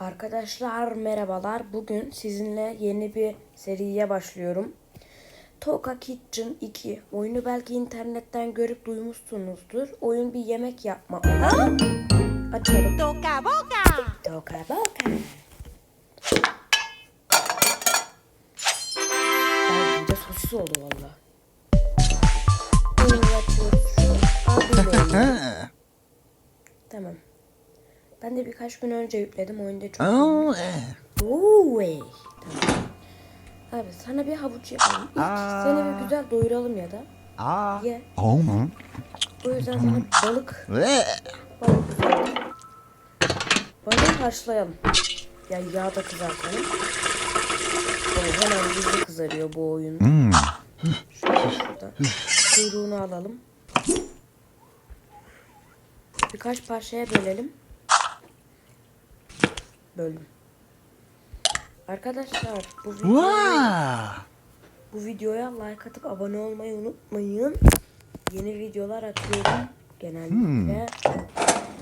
Arkadaşlar merhabalar. Bugün sizinle yeni bir seriye başlıyorum. Toka Kitchen 2. Oyunu belki internetten görüp duymuşsunuzdur. Oyun bir yemek yapma oyunu. Açalım. Toca boca. Toka boka. Ay bir de sosis oldu valla. Oyunu açıyoruz. Tamam. Ben de birkaç gün önce yükledim. Oyunda çok eh. Oy. Tamam. Abi sana bir havuç yapalım. İlk Aa. seni bir güzel doyuralım ya da. Ah. Ye. Mm. O yüzden sana balık balık. Balığı haşlayalım. Ya yağda kızartalım. O hemen hızlı kızarıyor bu oyun. Mm. Şöyle şuradan. Kuyruğunu alalım. Birkaç parçaya bölelim. Böldüm. Arkadaşlar bu videoyu Wow. Bu videoya like atıp abone olmayı unutmayın. Yeni videolar atıyorum genellikle.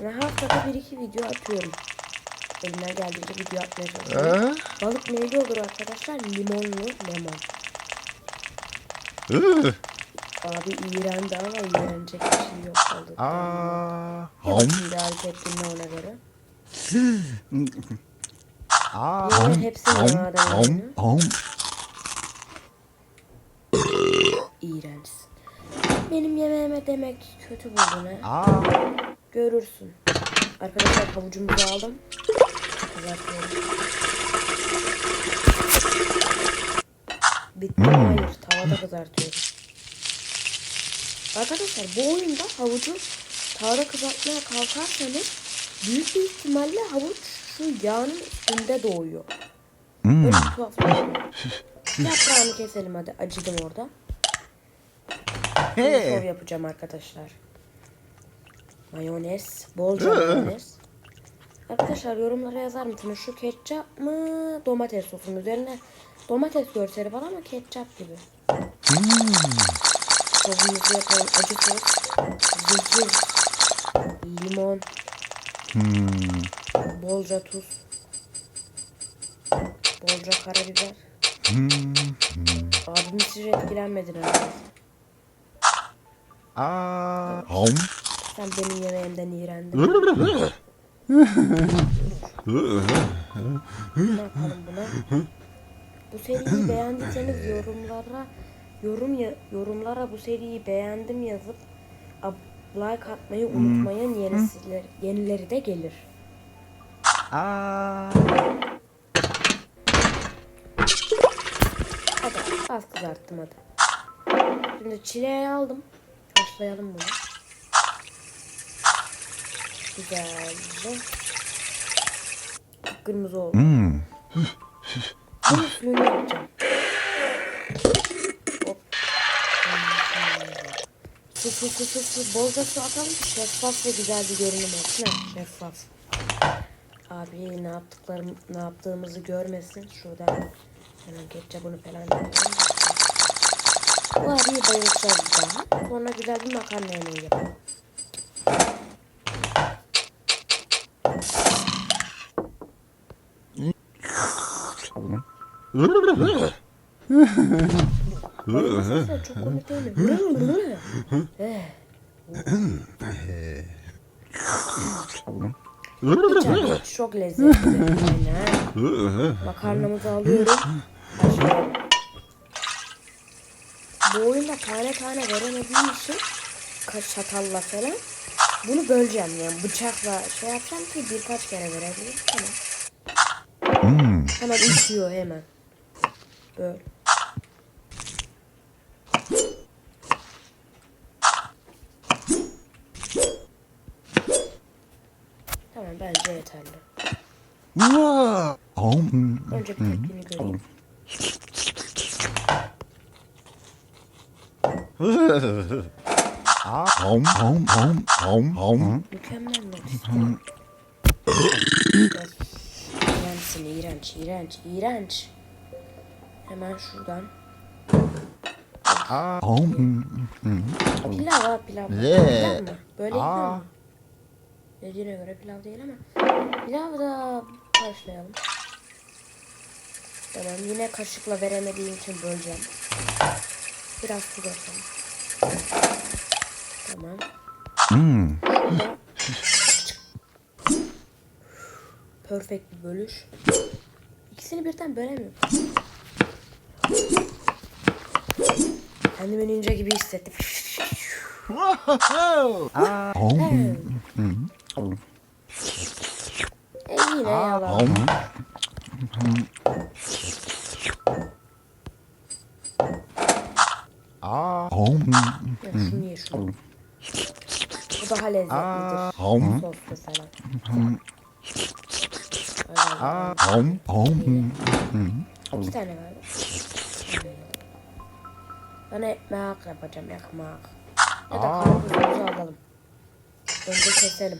Ve haftada bir iki video atıyorum. Elimden geldiğince video atmaya çalışıyorum. Eh. Balık neyli olur arkadaşlar? Limonlu lemon. Abi iğrendi ama iğrenecek bir şey yok balık. Ya Home. bakayım bir hareketini ona göre. Ah. Yine Home. hepsini Home. madem Home. oynuyor. Home. İğrenç. Benim yemeğime demek kötü buldun ha. Ah. Görürsün. Arkadaşlar havucumuzu aldım. Kızartıyorum. Bitti mi? Hayır. Tavada kızartıyorum. Arkadaşlar bu oyunda havucu tavada kızartmaya kalkarsanız büyük bir ihtimalle havuç şu yağın üstünde doğuyor. Mm. Böyle tuhaf. Yaprağını keselim hadi. Acıdım orada. Bir şov Hey. yapacağım arkadaşlar. Mayonez. Bolca mayonez. Arkadaşlar yorumlara yazar mısınız? Şu ketçap mı? Domates sosun üzerine domates görseli var ama ketçap gibi. Sosumuzu yapalım. Acı sos. Zehir. Limon. Hmm. Bolca tuz. Bolca karabiber. Abimiz hiç etkilenmedi neredeyse. Ah. Home. Sen benim yemeğimden iğrendin. Ne yapalım buna? Bu seriyi beğendiyseniz yorumlara yorum ya, yorumlara bu seriyi beğendim yazıp like atmayı unutmayın. Yenisileri, yenileri de gelir. Ah. Hadi az kızarttım hadi. Şimdi çileği aldım. Haşlayalım bunu. Güzelce. Kırmızı oldu. Hmm. Bunun suyunu yapacağım. Hop. Su su su su su. Bolca su atalım ki şeffaf ve güzel bir görünüm olsun. Şeffaf. Abi ne yaptıklarım ne yaptığımızı görmesin. Şuradan hemen ketçabını falan. Bu abiyi bayılacağız daha. Sonra güzel bir makarna yemeği yapalım. Çok komik değil mi? Güzel, çok lezzetli. Aynen. Makarnamızı alıyorum. Bu oyunda tane tane veremediğim için kaç çatalla falan bunu böleceğim yani bıçakla şey yapacağım ki birkaç kere verebilirim tamam. Hmm. Hemen üşüyor hemen. Böyle. Tamam bence yeterli. Önce tepkini göreyim. Home. Home. Home. Home. Home. Mükemmel mi? İğrençsin, iğrenç, iğrenç, iğrenç. Hemen şuradan. Pilav ha pilav. Pilav mı? Böyle Aa. yiyor mu? Dediğine göre pilav değil ama. Pilav da Başlayalım. Tamam yine kaşıkla veremediğim için böleceğim. Biraz su dökelim. Tamam. Hmm. Perfect bir bölüş. İkisini birden bölemiyorum. Kendimi ninja gibi hissettim. Om. E yine yalan. Om. Om. Ya şunu ye şunu. Bu daha lezzetlidir. Om. Soslu falan. Öyle Om. Om. İki tane var. Ben ekmek yapacağım ekmek. Ya da karpuzumuzu alalım. Önce keselim.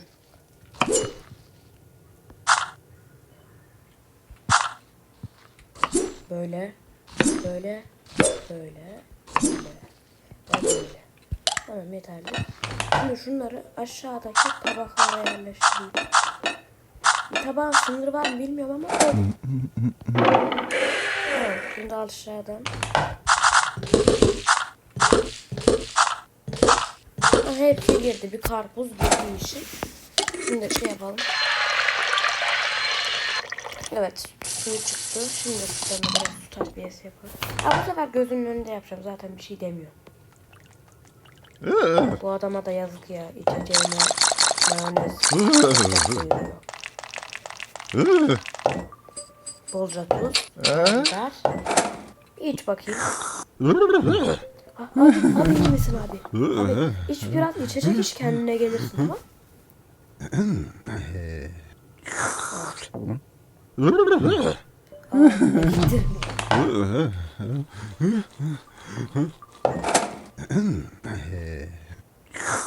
Böyle. Böyle. Böyle. Böyle. Böyle. Tamam yeterli. Şimdi şunları aşağıdaki tabaklara yerleştireyim. Tabağın sınırı var mı bilmiyorum ama Evet, şimdi aşağıdan. Hepsi girdi. Bir karpuz bir işi. Şimdi şey yapalım. Evet, suyu çıktı. Şimdi sütlerine biraz su takviyesi yapalım. Ha, bu sefer gözünün önünde yapacağım. Zaten bir şey demiyor. Bu adama da yazık ya. İçeceğine mayonez. Bolca tuz. Biber. İç bakayım. Ah, Abi, abi iyi misin abi? Abi iç biraz içecek iç kendine gelirsin tamam?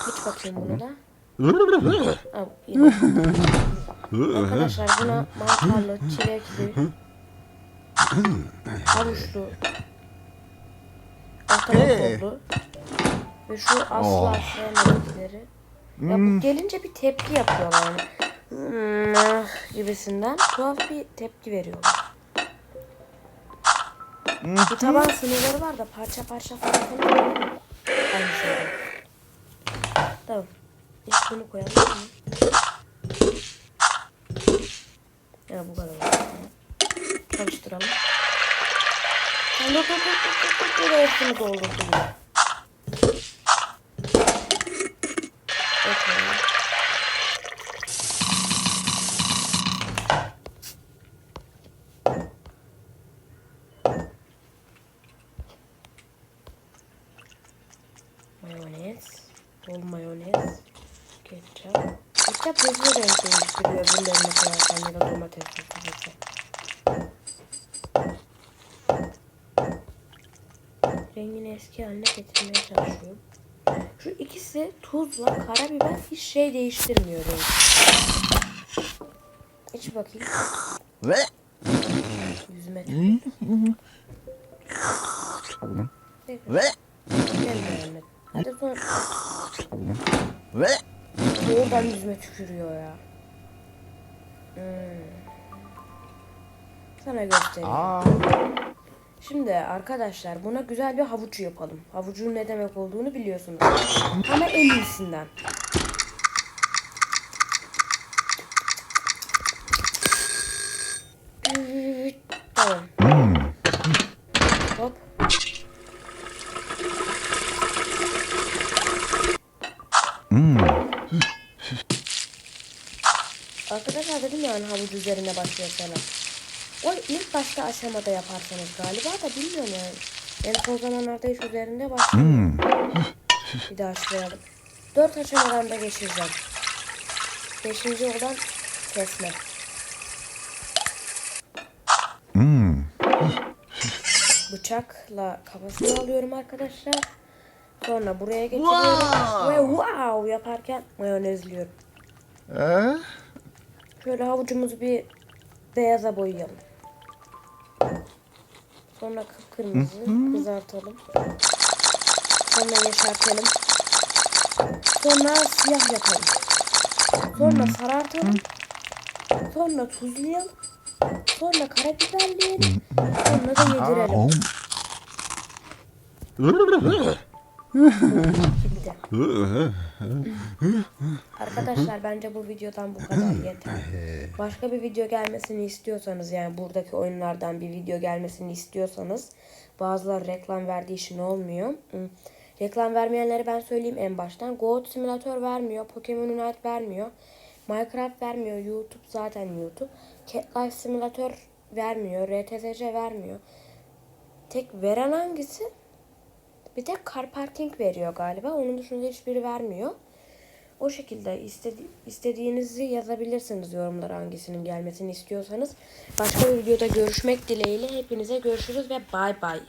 İç bakayım bunu da. Al, iyi. Arkadaşlar buna mantarlı, çilekli, havuçlu, ortalık ve şu asla sevmedikleri. Ya bu gelince bir tepki yapıyorlar yani. Hmm, ah gibisinden tuhaf bir tepki veriyorlar. Bir taban sınırları var da parça parça falan falan. Aynı şeyden. Tamam. İlk bunu koyalım. Ya bu kadar. Karıştıralım. Dur dur dur dur dur dur hepsini doldurdum ya. Ekmeği. Mayonez. Bol mayonez. Ketçap. Ketçap hızlı renk değiştiriyor. Bunların koyarken ya da domates sosu. Rengini eski haline getirmeye çalışıyorum. Şu ikisi tuzla karabiber hiç şey değiştirmiyor renk. İç bakayım. Ve. Yüzüme tükür. Ve. Gelme anne. Ve. doğrudan yüzüme tükürüyor ya. Hmm. Sana göstereyim. Şimdi arkadaşlar buna güzel bir havuç yapalım. Havucun ne demek olduğunu biliyorsunuz. Ama en iyisinden. Tamam. Hmm. Hop. Hmm. Arkadaşlar dedim yani havuç üzerine başlayasana. O ilk başta aşamada yaparsanız galiba da bilmiyorum yani. En son zamanlarda hiç üzerinde başlamıyorum. Hmm. Bir daha başlayalım. Dört aşamadan da geçireceğim. Beşinci olan kesme. Hmm. Bıçakla kafasını alıyorum arkadaşlar. Sonra buraya getiriyorum. Ve wow yaparken mayonezliyorum. Ee? Şöyle havucumuzu bir beyaza boyayalım. Sonra kıpkırmızı kızartalım. Sonra yeşertelim. Sonra siyah yapalım. Sonra sarartalım. Sonra tuzlayalım. Sonra karabiberleyelim. Sonra da yedirelim. Arkadaşlar bence bu videodan bu kadar yeter. Başka bir video gelmesini istiyorsanız yani buradaki oyunlardan bir video gelmesini istiyorsanız bazıları reklam verdiği için olmuyor. Hmm. Reklam vermeyenleri ben söyleyeyim en baştan. Goat Simulator vermiyor. Pokemon Unite vermiyor. Minecraft vermiyor. YouTube zaten YouTube. Cat Life Simulator vermiyor. RTSC vermiyor. Tek veren hangisi? Bir tek car parking veriyor galiba. Onun dışında hiçbiri vermiyor. O şekilde istedi istediğinizi yazabilirsiniz yorumlara hangisinin gelmesini istiyorsanız. Başka bir videoda görüşmek dileğiyle hepinize görüşürüz ve bay bay.